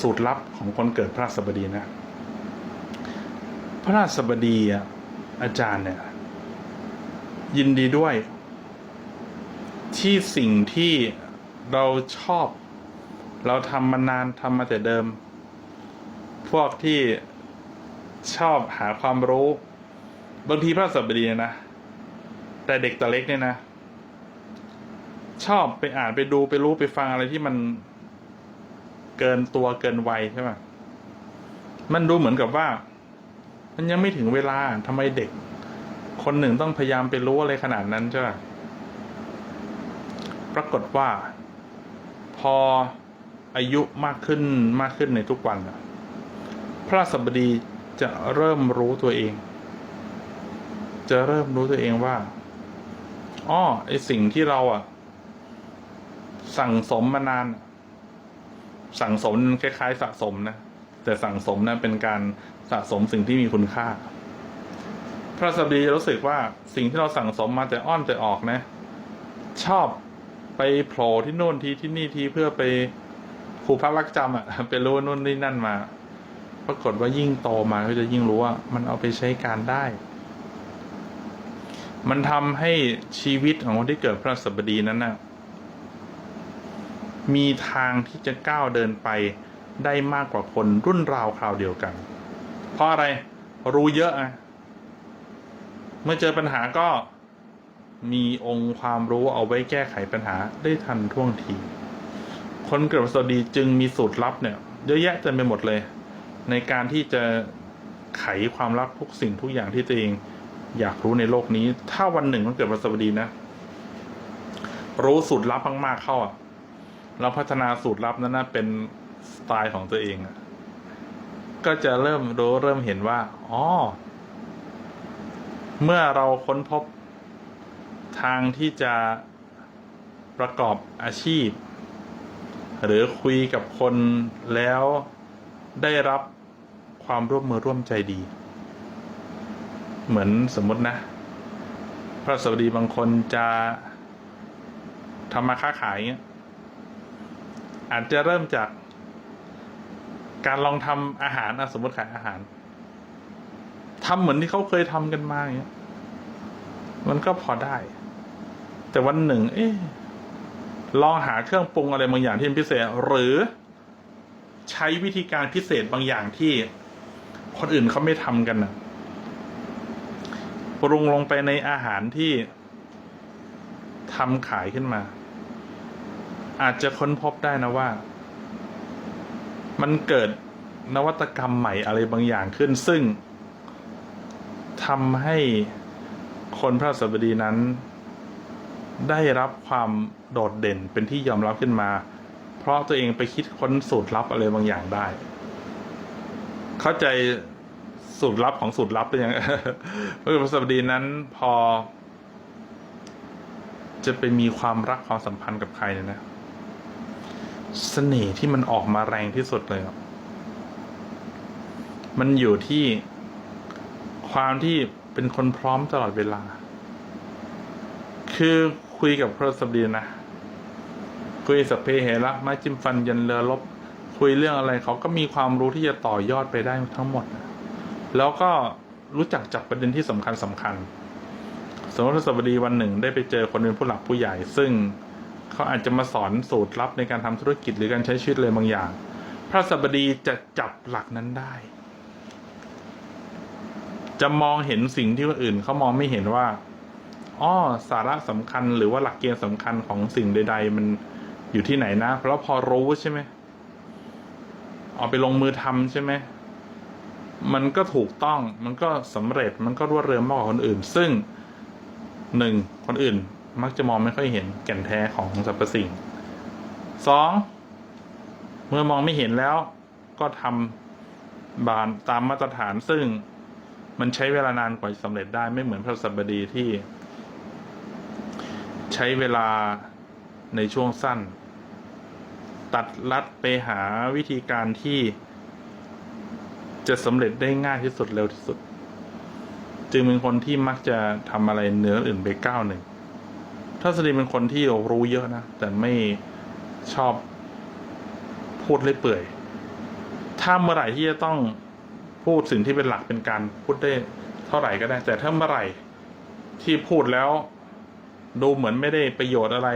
สูตรลับของคนเกิดพระราชบดีนะ พระราชบดีอาจารย์เนี่ย ยินดีด้วย ที่สิ่งที่เราชอบ เราทำมานานทำมาแต่เดิม พวกที่ชอบหาความรู้ บางทีพระสัปดีนะ แต่เด็กแต่เล็กเนี่ยนะ ชอบไปอ่านไปดูไปรู้ไปฟังอะไรที่มัน เกินตัวเกินวัยใช่ไหมมันดูเหมือนกับว่า มันยังไม่ถึงเวลาทำไมเด็ก คนหนึ่งต้องพยายามไปรู้อะไรขนาดนั้นใช่ไหมปรากฏว่า พออายุมากขึ้นมากขึ้นในทุกวันพระสัปดีจะเริ่มรู้ตัวเอง จะเริ่มรู้ตัวเองว่าอ้อไอสิ่งที่เราอะ สั่งสมมานาน สั่งสมคล้ายๆ สะสมนะแต่สั่งสมนะเป็นการสะสมสิ่งที่มีคุณค่า พระสัปดีรู้สึกว่าสิ่งที่เราสั่งสมมาแต่อ้อนแต่ออกนะ ชอบไปโผล่ที่โน่นทีที่นี่ทีเพื่อไปครูพักรักจำอะไปรู้นู่นนี่นั่นมา ปรากฏว่ายิ่งโตมาก็จะยิ่งรู้ว่า มันเอาไปใช้การได้ มันทำให้ชีวิตของคนที่เกิดพระสัปดีนั้นน่ะ มีทางที่จะก้าวเดินไปได้มากกว่าคนรุ่นราวคราวเดียวกัน เพราะอะไรรู้เยอะอะเมื่อเจอปัญหาก็มีองค์ความรู้เอาไว้แก้ไขปัญหาได้ทันท่วงที คนเกิดวันสดีจึงมีสูตรลับเนี่ยเยอะแยะเต็มไปหมดเลย ในการที่จะไขความลับทุกสิ่งทุกอย่างที่ตัวเองอยากรู้ในโลกนี้ ถ้าวันหนึ่งมันเกิดวันสดีนะ รู้สูตรลับมากๆเข้าอะ แล้วพัฒนาสูตรลับนั้นนะเป็นสไตล์ของตัวเองก็จะเริ่มรู้เริ่มเห็นว่าอ๋อเมื่อเราค้นพบทางที่จะประกอบอาชีพ หรือคุยกับคนแล้วได้รับความร่วมมือร่วมใจดี เหมือนสมมตินะ พระสวัสดีบางคนจะทำมาค้าขายเงี้ย อาจจะเริ่มจาก การลองทำอาหารอะสมมติขายอาหารทำเหมือนที่เขาเคยทำกันมาอย่างเงี้ย มันก็พอได้ แต่วันหนึ่ง เอ๊ะลองหาเครื่องปรุงอะไรบางอย่างที่พิเศษ หรือใช้วิธีการพิเศษบางอย่างที่คนอื่นเขาไม่ทำกันนะปรุงลงไปในอาหารที่ทำขายขึ้นมา อาจจะค้นพบได้นะว่า มันเกิดนวัตกรรมใหม่อะไรบางอย่างขึ้น ซึ่งทำให้คนพระสัปดีนั้น ได้รับความโดดเด่นเป็นที่ยอมรับขึ้นมา เพราะตัวเองไปคิดค้นสูตรลับอะไรบางอย่างได้ เข้าใจสูตรลับของสูตรลับเป็นยังพระสัปดีนั้นพอจะไปมีความรักความสัมพันธ์กับใครเนี่ยนะ เสน่ห์ที่มันออกมาแรงที่สุดเลยอะมันอยู่ที่ความที่เป็นคนพร้อมตลอดเวลา คือคุยกับพระสัปดีนะ คุยสัพเพเหระไม้จิมฟันยันเรือลบ คุยเรื่องอะไรเขาก็มีความรู้ที่จะต่อยอดไปได้ทั้งหมด แล้วก็รู้จักจับประเด็นที่สำคัญสำคัญสมมติพระสัปดีวันหนึ่งได้ไปเจอคนเป็นผู้หลักผู้ใหญ่ ซึ่ง เขาอาจจะมาสอนสูตรลับในการทำธุรกิจหรือการใช้ชีวิตเลยบางอย่าง พระสัปดีจะจับหลักนั้นได้ จะมองเห็นสิ่งที่คนอื่นเขามองไม่เห็นว่าอ้อสาระสำคัญหรือว่าหลักเกณฑ์สำคัญของสิ่งใด ๆ มันอยู่ที่ไหนนะ เพราะพอรู้ใช่ไหมเอาไปลงมือทำใช่ไหมมันก็ถูกต้องมันก็สำเร็จมันก็รวดเร็วมากกว่าคนอื่น ซึ่งหนึ่งคนอื่น มักจะมองไม่ค่อยเห็นแก่นแท้ของสรรพสิ่งสองเมื่อมองไม่เห็นแล้วก็ทำบานตามมาตรฐานซึ่งมันใช้เวลานานกว่าจะสำเร็จได้ไม่เหมือนพระสัปดีที่ ใช้เวลาในช่วงสั้น ตัดลัดไปหาวิธีการที่ จะสำเร็จได้ง่ายที่สุดเร็วที่สุด จึงเป็นคนที่มักจะทำอะไรเหนืออื่นไปก้าวหนึ่ง ถ้าสดีเป็นคนที่รู้เยอะนะ แต่ไม่ชอบพูดเล่อยเปื่อย ถ้าเมื่อไหร่ที่จะต้องพูดสิ่งที่เป็นหลักเป็นการพูดได้เท่าไหร่ก็ได้ แต่ถ้าเมื่อไหร่ที่พูดแล้ว ดูเหมือนไม่ได้ประโยชน์อะไร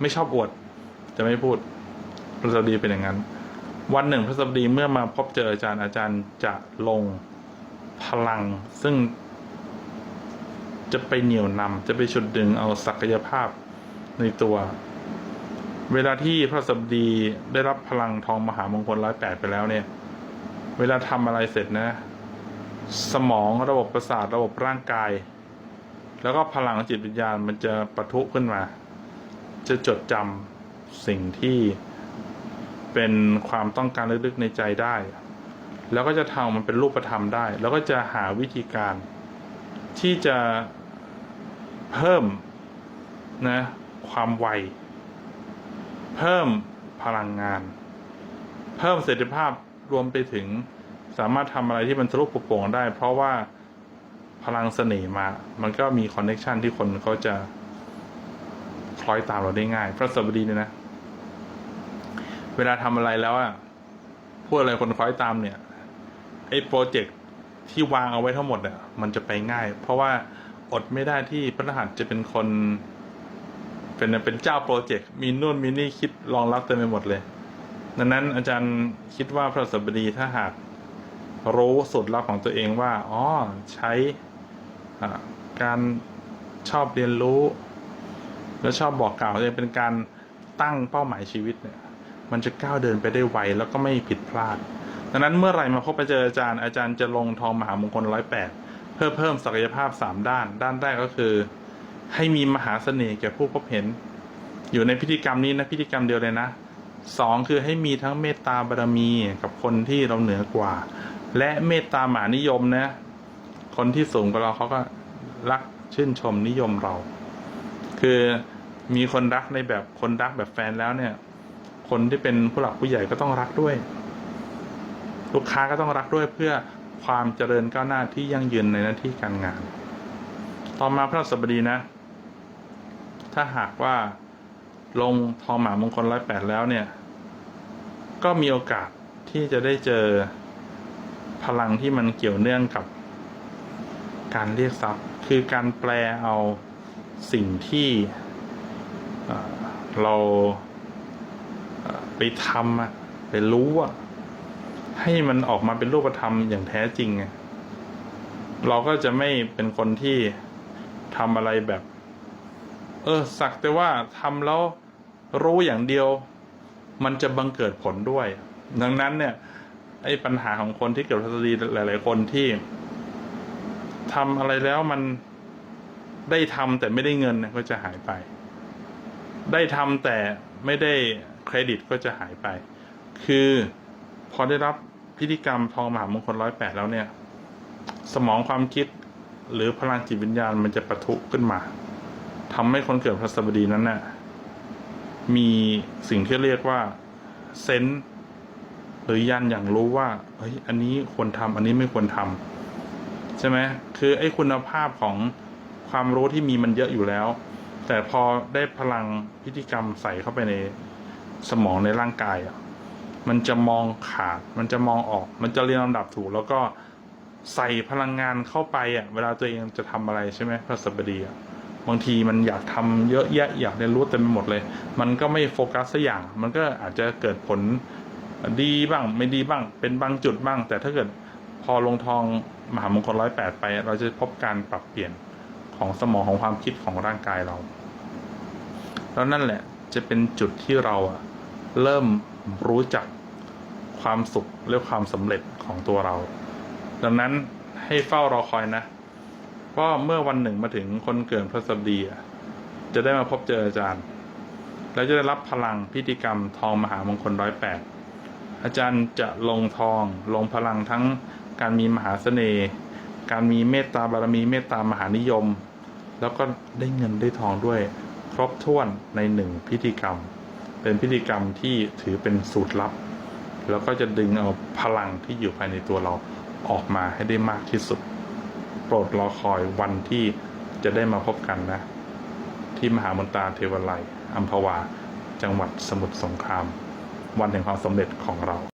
ไม่ชอบอวด จะไม่พูดพระสบดีเป็นอย่างนั้น วันหนึ่งพระสบดีเมื่อมาพบเจออาจารย์อาจารย์จะลงพลังซึ่ง จะไปเหนี่ยวนำจะไปฉุดดึงเอาศักยภาพในตัว เวลาที่พระสบดีได้รับพลังทองมหามงคลร้อยแปดไปแล้วเนี่ย เวลาทำอะไรเสร็จนะ สมองระบบประสาทระบบร่างกาย แล้วก็พลังจิตวิญญาณมันจะปะทุขึ้นมา จะจดจำสิ่งที่เป็นความต้องการลึกๆในใจได้ แล้วก็จะทำมันเป็นรูปธรรมได้ แล้วก็จะหาวิธีการ ที่จะเพิ่มนะความไว เพิ่มพลังงาน เพิ่มประสิทธิภาพรวมไปถึงสามารถทำอะไรที่มันทะลุปุโปร่งได้ เพราะว่าพลังเสน่ห์มา มันก็มีคอนเน c t ชันที่คนเขาจะคล้อยตามเราได้ง่าย พระสบดีเนี่ยนะ เวลาทำอะไรแล้วอะพูดอะไรคนคล้อยตามเนี่ยไอ้โปรเจกต์ ที่วางเอาไว้ทั้งหมดอะมันจะไปง่าย เพราะว่าอดไม่ได้ที่พระรหัสจะเป็นคน เป็นเป็นเจ้าโปรเจกต์มีนู่นมีนี่คิดรองรับเต็มไปหมดเลย ดังนั้นอาจารย์คิดว่าพระสัปดีถ้าหากรู้สูตรลับของตัวเองว่าอ๋อใช้การชอบเรียนรู้ แล้วชอบบอกกล่าวตัวเองเป็นการตั้งเป้าหมายชีวิตเนี่ย มันจะก้าวเดินไปได้ไวแล้วก็ไม่ผิดพลาด ดังนั้นเมื่อไหร่มาพบไปเจออาจารย์อาจารย์จะลงทองมหามงคลร้อยแปดเพื่อเพิ่มศักยภาพสามด้าน ด้านแรกก็คือ ให้มีมหาเสน่ห์แก่ผู้พบเห็น อยู่ในพิธีกรรมนี้นะพิธีกรรมเดียวเลยนะสองคือให้มีทั้งเมตตาบารมีกับคนที่เราเหนือกว่า และเมตตาหมานิยมนะ คนที่สูงกว่าเราเขาก็รักชื่นชมนิยมเรา คือมีคนรักในแบบคนรักแบบแฟนแล้วเนี่ย คนที่เป็นผู้หลักผู้ใหญ่ก็ต้องรักด้วย ลูกค้าก็ต้องรักด้วยเพื่อความเจริญก้าวหน้าที่ยั่งยืนในหน้าที่การงาน ต่อมาพระสัปดีนะ ถ้าหากว่าลงทองหมามงคลร้อยแปดแล้วเนี่ย ก็มีโอกาสที่จะได้เจอพลังที่มันเกี่ยวเนื่องกับการเรียกทรัพย์ คือการแปลเอาสิ่งที่เราไปทำไปรู้อะ ให้มันออกมาเป็นรูปธรรมอย่างแท้จริงไงเราก็จะไม่เป็นคนที่ทำอะไรแบบ เออ สักแต่ว่าทำแล้วรู้อย่างเดียว มันจะบังเกิดผลด้วย ดังนั้นเนี่ยไอ้ปัญหาของคนที่เกิดพัสดีหลาย ๆ คนที่ทำอะไรแล้วมันได้ทำแต่ไม่ได้เงินก็จะหายไป ได้ทำแต่ไม่ได้เครดิตก็จะหายไป คือ พอได้รับพิธีกรรมทองมหามงคลร้อยแปดแล้วเนี่ย สมองความคิดหรือพลังจิตวิญญาณมันจะปะทุขึ้นมาทำให้คนเกิดพระสบดีนั้นน่ะมีสิ่งที่เรียกว่าเซนส์หรือยันอย่างรู้ว่าเฮ้ยอันนี้ควรทำอันนี้ไม่ควรทำใช่ไหมคือไอ้คุณภาพของความรู้ที่มีมันเยอะอยู่แล้ว แต่พอได้พลังพิธีกรรมใส่เข้าไปในสมองในร่างกายอะ มันจะมองขาด มันจะมองออก มันจะเรียงลำดับถูก แล้วก็ใส่พลังงานเข้าไปอะ เวลาตัวเองจะทำอะไรใช่ไหมพระสัปดีอะ บางทีมันอยากทำเยอะแยะ อยากเรียนรู้เต็มไปหมดเลย มันก็ไม่โฟกัสสักอย่าง มันก็อาจจะเกิดผลดีบ้าง ไม่ดีบ้าง เป็นบางจุดบ้าง แต่ถ้าเกิดพอลงทองมหามงคลร้อยแปดไป เราจะพบการปรับเปลี่ยนของสมองของความคิดของร่างกายเรา แล้วนั่นแหละจะเป็นจุดที่เราอะเริ่มรู้จัก ความสุขและความสำเร็จของตัวเรา ดังนั้นให้เฝ้ารอคอยนะเพราเมื่อวันหนึ่งมาถึงคนเกิดพระสัปดีจะได้มาพบเจออาจารย์ แล้วจะได้รับพลังพิธีกรรมทองมหามงคลร้อยแปดอาจารย์จะลงทองลงพลังทั้งการมีมหาเสน่ห์ การมีเมตตาบารมีเมตตามหานิยม แล้วก็ได้เงินได้ทองด้วย ครบถ้วนในหนึ่งพิธีกรรม เป็นพิธีกรรมที่ถือเป็นสูตรลับ แล้วก็จะดึงเอาพลังที่อยู่ภายในตัวเราออกมาให้ได้มากที่สุด โปรดรอคอยวันที่จะได้มาพบกันนะ ที่มหามนตาเทวไลยอัมพวา จังหวัดสมุทรสงคราม วันแห่งความสำเร็จของเรา